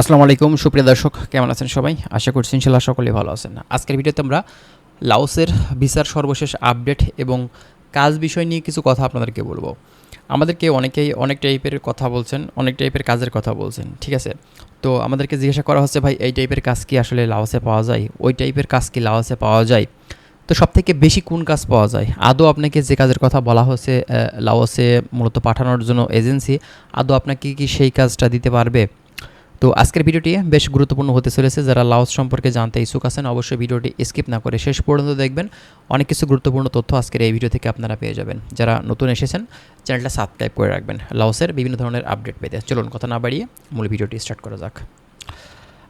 আসসালামু আলাইকুম, সুপ্রিয় দর্শক, কেমন আছেন সবাই? আশা করছি ইনশাল্লাহ সকলেই ভালো আছেন। আজকের ভিডিওতে আমরা লাওসের ভিসার সর্বশেষ আপডেট এবং কাজ বিষয় নিয়ে কিছু কথা আপনাদেরকে বলব। আমাদেরকে অনেকেই অনেক টাইপের কথা বলছেন, অনেক টাইপের কাজের কথা বলছেন, ঠিক আছে? তো আমাদেরকে জিজ্ঞাসা করা হচ্ছে, ভাই, এই টাইপের কাজ কি আসলে লাওসে পাওয়া যায়? ওই টাইপের কাজ কি লাওসে পাওয়া যায়? তো সব থেকে বেশি কোন কাজ পাওয়া যায়? আদৌ আপনাকে যে কাজের কথা বলা হচ্ছে লাওসে মূলত পাঠানোর জন্য এজেন্সি, আদৌ আপনাকে কি সেই কাজটা দিতে পারবে? তো আজকের ভিডিওটি বেশ গুরুত্বপূর্ণ হতে চলেছে। যারা লাওস সম্পর্কে জানতে ইচ্ছুক আছেন, অবশ্যই ভিডিওটি স্কিপ না করে শেষ পর্যন্ত দেখবেন। অনেক কিছু গুরুত্বপূর্ণ তথ্য আজকের এই ভিডিও থেকে আপনারা পেয়ে যাবেন। যারা নতুন এসেছেন, চ্যানেলটা সাবস্ক্রাইব করে রাখবেন। লাওসের বিভিন্ন ধরনের আপডেট পেতে। চলুন, কথা না বাড়িয়ে মূল ভিডিওটি স্টার্ট করা যাক।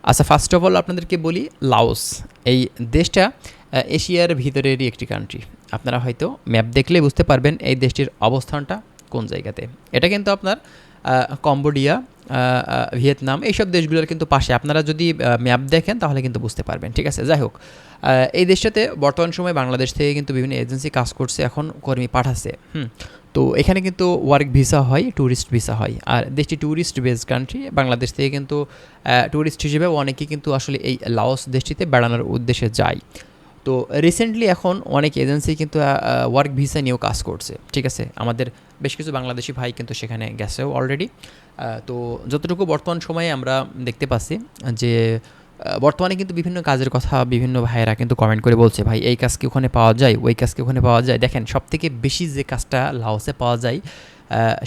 আচ্ছা ফার্স্ট অফ অল আপনাদেরকে বলি লাওস। এই দেশটা এশিয়ার ভিতরেরই একটি কান্ট্রি আপনারা হয়তো ম্যাপ দেখলে বুঝতে পারবেন এই দেশটির অবস্থানটা কোন জায়গাতে। এটা কিন্তু আপনার কম্বোডিয়া ভিয়েতনাম, এইসব দেশগুলোর কিন্তু পাশে। আপনারা যদি ম্যাপ দেখেন তাহলে কিন্তু বুঝতে পারবেন। ঠিক আছে, যাই হোক। এই দেশটাতে বর্তমান সময়ে বাংলাদেশ থেকে কিন্তু বিভিন্ন এজেন্সি কাজ করছে, এখন কর্মী পাঠাচ্ছে। হুম, তো এখানে কিন্তু ওয়ার্ক ভিসা হয় ট্যুরিস্ট ভিসা হয়। আর দেশটি ট্যুরিস্ট বেস কান্ট্রি বাংলাদেশ থেকে কিন্তু ট্যুরিস্ট হিসেবে অনেকে কিন্তু আসলে এই লাওস দেশটিতে বেড়ানোর উদ্দেশ্যে যায়। তো রিসেন্টলি এখন অনেক এজেন্সি কিন্তু ওয়ার্ক ভিসা নিয়েও কাজ করছে। ঠিক আছে, আমাদের বেশ কিছু বাংলাদেশি ভাই কিন্তু সেখানে গেছেও অলরেডি তো যতটুকু বর্তমান সময়ে আমরা দেখতে পাচ্ছি যে বর্তমানে কিন্তু বিভিন্ন কাজের কথা বিভিন্ন ভাইয়েরা কিন্তু কমেন্ট করে বলছে, ভাই, এই কাজ কি ওখানে পাওয়া যায়? ওই কাজ কি ওখানে পাওয়া যায়? দেখেন সব থেকে বেশি যে কাজটা লাওসে পাওয়া যায়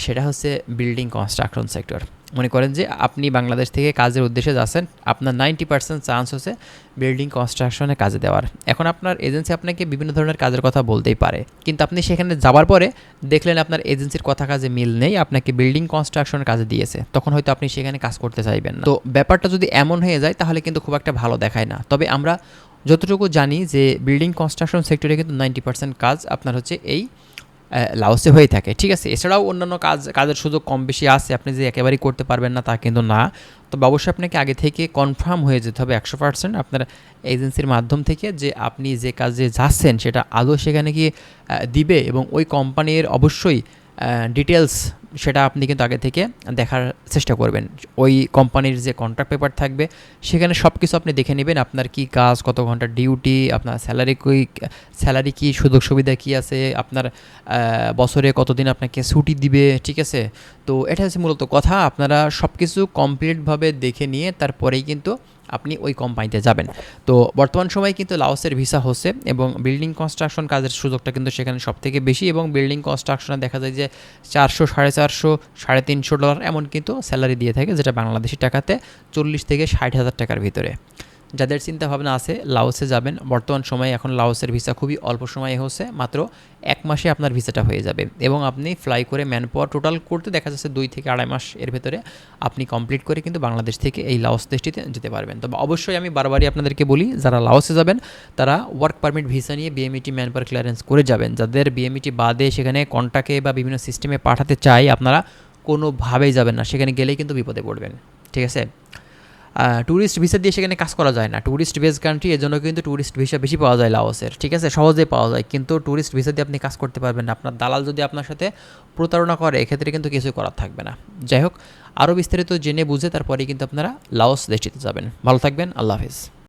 সেটা হচ্ছে বিল্ডিং কনস্ট্রাকশন সেক্টর মনে করেন যে আপনি বাংলাদেশ থেকে কাজের উদ্দেশ্যে যাচ্ছেন, আপনার নাইনটি পার্সেন্ট চান্স হচ্ছে বিল্ডিং কনস্ট্রাকশনে কাজে দেওয়ার। এখন আপনার এজেন্সি আপনাকে বিভিন্ন ধরনের কাজের কথা বলতেই পারে। কিন্তু আপনি সেখানে যাওয়ার পরে দেখলেন আপনার এজেন্সির কথা কাজে মিল নেই, আপনাকে বিল্ডিং কনস্ট্রাকশনের কাজে দিয়েছে। তখন হয়তো আপনি সেখানে কাজ করতে চাইবেন না। তো ব্যাপারটা যদি এমন হয়ে যায়, তাহলে কিন্তু খুব একটা ভালো দেখায় না। তবে আমরা যতটুকু জানি যে বিল্ডিং কনস্ট্রাকশন সেক্টরে কিন্তু নাইনটি পার্সেন্ট কাজ আপনার হচ্ছে এই লাওসে হয়ে থাকে। ঠিক আছে? এছাড়াও অন্যান্য কাজ, কাজের সুযোগ কম বেশি আছে। আপনি যে একেবারেই করতে পারবেন না তা কিন্তু না। তো অবশ্যই আপনাকে আগে থেকে কনফার্ম হয়ে যেতে হবে একশো পার্সেন্ট আপনার এজেন্সির মাধ্যম থেকে যে আপনি যে কাজে যাচ্ছেন সেটা আদৌ সেখানে গিয়ে দিবে এবং ওই কোম্পানির অবশ্যই ডিটেলস সেটা আপনি কিন্তু আগে থেকে দেখার চেষ্টা করবেন। ওই কোম্পানির যে কন্ট্রাক্ট পেপার থাকবে, সেখানে সব কিছু আপনি দেখে নেবেন আপনার কি কাজ, কত ঘণ্টা ডিউটি আপনার স্যালারি কই স্যালারি কি, সুযোগ সুবিধা কী আছে, আপনার বছরে কতদিন আপনাকে ছুটি দিবে, ঠিক আছে? তো এটা হচ্ছে মূলত কথা। আপনারা সব কিছু কমপ্লিটভাবে দেখে নিয়ে তারপরেই কিন্তু আপনি ওই কোম্পানিতে যাবেন। তো বর্তমান সময়ে কিন্তু লাওসের ভিসা হচ্ছে এবং বিল্ডিং কনস্ট্রাকশন কাজের সুযোগটা কিন্তু সেখানে সব থেকে বেশি এবং বিল্ডিং কনস্ট্রাকশনে দেখা যায় যে চারশো, সাড়ে চারশো, সাড়ে তিনশো ডলার এমন কিন্তু স্যালারি দিয়ে থাকে যেটা বাংলাদেশি টাকাতে চল্লিশ থেকে ষাট হাজার টাকার ভিতরে। যাদের চিন্তা ভাবনা আছে লাওসে যাবেন। বর্তমান সময়ে এখন লাওসের ভিসা খুবই অল্প সময়ে হচ্ছে, মাত্র এক মাসে আপনার ভিসাটা হয়ে যাবে এবং আপনি ফ্লাই করে ম্যান পাওয়ার টোটাল করতে দেখা যাচ্ছে দুই থেকে আড়াই মাস এর ভেতরে আপনি কমপ্লিট করে কিন্তু বাংলাদেশ থেকে এই লাওস দেশটিতে যেতে পারবেন। তবে অবশ্যই আমি বারবারই আপনাদেরকে বলি, যারা লাওসে যাবেন, তারা ওয়ার্ক পারমিট ভিসা নিয়ে বিএমইটি ম্যান পাওয়ার ক্লিয়ারেন্স করে যাবেন। যাদের বিএমইটি বাদে সেখানে কন্টাকে বা বিভিন্ন সিস্টেমে পাঠাতে চাই, আপনারা কোনোভাবেই যাবেন না, সেখানে গেলেই কিন্তু বিপদে পড়বেন। ঠিক আছে? ট্যুরিস্ট ভিসা দিয়ে সেখানে কাজ করা যায় না। ট্যুরিস্ট বেস কান্ট্রি এর জন্য কিন্তু ট্যুরিস্ট ভিসা বেশি পাওয়া যায় লাওসের, ঠিক আছে? সহজেই পাওয়া যায়। কিন্তু ট্যুরিস্ট ভিসা দিয়ে আপনি কাজ করতে পারবেন না। আপনার দালাল যদি আপনার সাথে প্রতারণা করে, এক্ষেত্রে কিন্তু কিছুই করার থাকবে না। যাই হোক, আরও বিস্তারিত জেনে বুঝে তারপরেই কিন্তু আপনারা লাওস দেশটিতে যাবেন। ভালো থাকবেন, আল্লাহ হাফিজ।